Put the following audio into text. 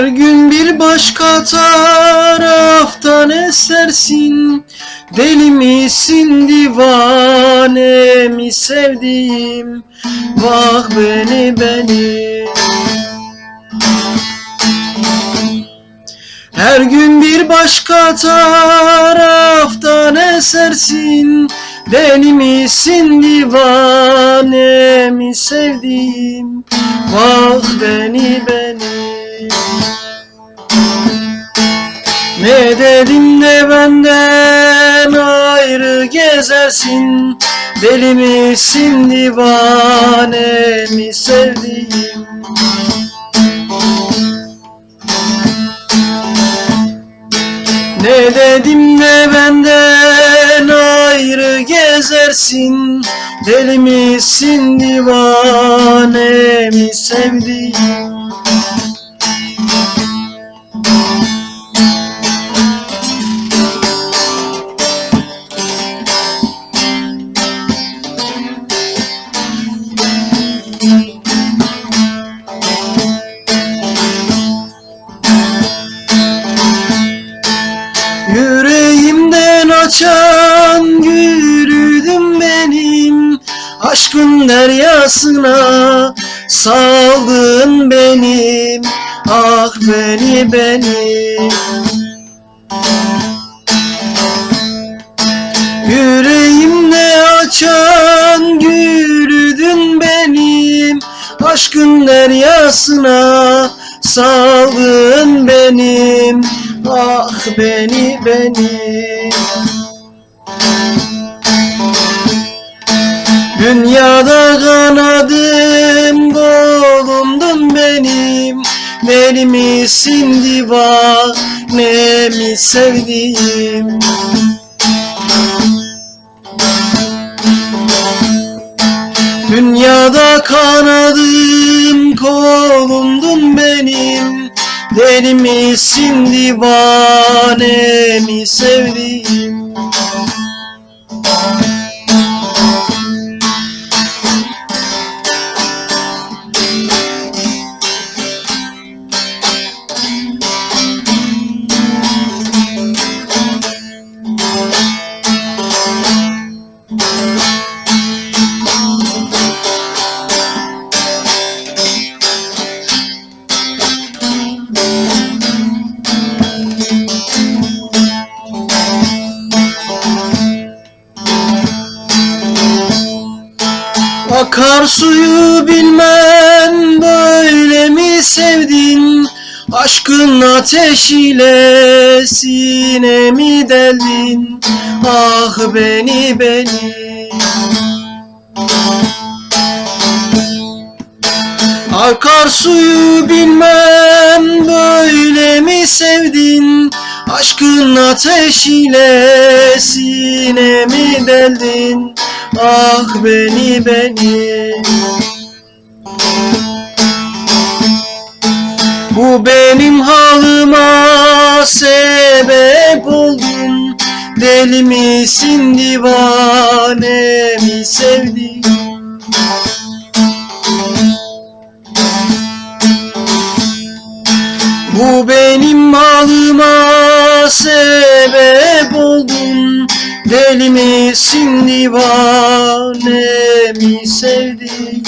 Her gün bir başka taraftan esersin. Deli misin divane mi sevdiğim? Vah beni beni. Her gün bir başka taraftan esersin. Deli misin divane mi sevdiğim? Vah beni beni Ne dedim de benden ayrı gezersin. Deli misin divane mi sevdiğim? Ne dedim de benden ayrı gezersin. Deli misin divane mi sevdiğim Yüreğimden açan gülüdüm benim Aşkın deryasına. Saldın benim Ah beni beni. Yüreğimde açan gülüdün benim Aşkın deryasına. Saldın benim Ah beni beni. Dünyada kanadım kolumdun benim. Deli misin divane mi sevdiğim? Dünyada kanadım kolumdun benim. Deli misin divane mi sevdiğim Akarsuyu bilmem böyle mi sevdin? Aşkın ateşiyle sinemi deldin? Ah beni beni. Akarsuyu bilmem böyle mi sevdin? Aşkın ateşiyle sinemi deldin? Ah beni beni oldun Deli misin divane mi sevdin? Bu benim halıma sebep oldun. Deli misin divane mi sevdin